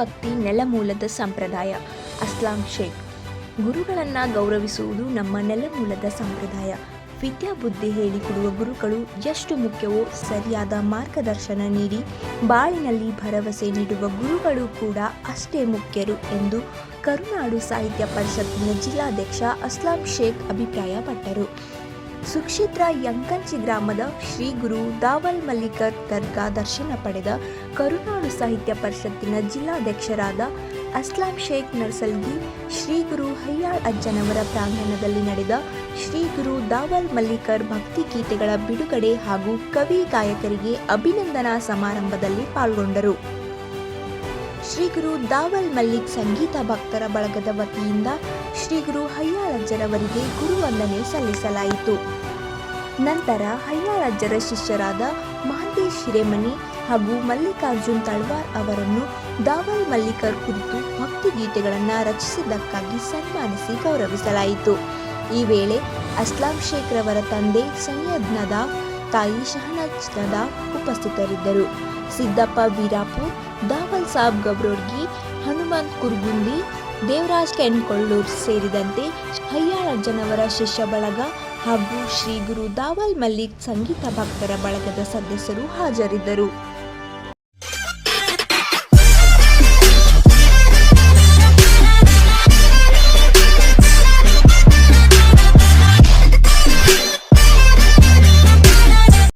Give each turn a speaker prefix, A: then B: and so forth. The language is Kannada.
A: ಗುರುಭಕ್ತಿ ನೆಲಮೂಲದ ಸಂಪ್ರದಾಯ. ಅಸ್ಲಾಂ ಶೇಖ್. ಗುರುಗಳನ್ನು ಗೌರವಿಸುವುದು ನಮ್ಮ ನೆಲಮೂಲದ ಸಂಪ್ರದಾಯ. ವಿದ್ಯಾಬುದ್ಧಿ ಹೇಳಿಕೊಡುವ ಗುರುಗಳು ಎಷ್ಟು ಮುಖ್ಯವೋ ಸರಿಯಾದ ಮಾರ್ಗದರ್ಶನ ನೀಡಿ ಬಾಳಿನಲ್ಲಿ ಭರವಸೆ ನೀಡುವ ಗುರುಗಳು ಕೂಡ ಅಷ್ಟೇ ಮುಖ್ಯರು ಎಂದು ಕರುನಾಡು ಸಾಹಿತ್ಯ ಪರಿಷತ್ತಿನ ಜಿಲ್ಲಾಧ್ಯಕ್ಷ ಅಸ್ಲಾಂ ಶೇಖ್ ಅಭಿಪ್ರಾಯಪಟ್ಟರು. ಸುಕ್ಷೇತ್ರ ಯಂಕಂಚಿ ಗ್ರಾಮದ ಶ್ರೀ ಗುರು ದಾವಲ್ ಮಲ್ಲಿಕರ್ ದರ್ಗಾ ದರ್ಶನ ಪಡೆದ ಕರುನಾಡು ಸಾಹಿತ್ಯ ಪರಿಷತ್ತಿನ ಜಿಲ್ಲಾಧ್ಯಕ್ಷರಾದ ಅಸ್ಲಾಂ ಶೇಖ್ ನರ್ಸಲ್ಗಿ, ಶ್ರೀ ಗುರು ಹಯ್ಯಾಳ್ ಅಜ್ಜನವರ ಪ್ರಾಂಗಣದಲ್ಲಿ ನಡೆದ ಶ್ರೀ ಗುರು ದಾವಲ್ ಮಲ್ಲಿಕರ್ ಭಕ್ತಿ ಗೀತೆಗಳ ಬಿಡುಗಡೆ ಹಾಗೂ ಕವಿ ಗಾಯಕರಿಗೆ ಅಭಿನಂದನಾ ಸಮಾರಂಭದಲ್ಲಿ ಪಾಲ್ಗೊಂಡರು. ಶ್ರೀ ಗುರು ದಾವಲ್ ಮಲ್ಲಿಕ್ ಸಂಗೀತ ಭಕ್ತರ ಬಳಗದ ವತಿಯಿಂದ ಶ್ರೀ ಗುರು ಹಯ್ಯಾಳಜ್ಜರವರಿಗೆ ಗುರುವಂದನೆ ಸಲ್ಲಿಸಲಾಯಿತು. ನಂತರ ಹಯ್ಯಾಳಜ್ಜರ ಶಿಷ್ಯರಾದ ಮಹಂತೇಶ್ ಹಿರೇಮನಿ ಹಾಗೂ ಮಲ್ಲಿಕಾರ್ಜುನ್ ತಳ್ವಾರ್ ಅವರನ್ನು ದಾವಲ್ ಮಲ್ಲಿಕರ್ ಕುರಿತು ಭಕ್ತಿಗೀತೆಗಳನ್ನು ರಚಿಸಿದ್ದಕ್ಕಾಗಿ ಸನ್ಮಾನಿಸಿ ಗೌರವಿಸಲಾಯಿತು. ಈ ವೇಳೆ ಅಸ್ಲಾಂ ಶೇಖ್ ರವರ ತಂದೆ ಸೈಯದ್ ತಾಯಿ ಶಹನಾಜ್ ನದಾಫ್ ಉಪಸ್ಥಿತರಿದ್ದರು. ಸಿದ್ದಪ್ಪ ವೀರಾಪುರ್, ದಾವಲ್ ಸಾಬ್ ಗಬ್ರೋಡ್ಗಿ ಹನುಮಂತ್ ಕುರ್ಗುಂದಿ ದೇವರಾಜ್ ಕೆನ್ಕೊಳ್ಳೂರ್ ಸೇರಿದಂತೆ ಹಯ್ಯಾಳಜ್ಜನವರ ಶಿಷ್ಯ ಬಳಗ ಹಾಗೂ ಶ್ರೀ ಗುರು ದಾವಲ್ ಮಲ್ಲಿಕ್ ಸಂಗೀತ ಭಕ್ತರ ಬಳಗದ ಸದಸ್ಯರು ಹಾಜರಿದ್ದರು.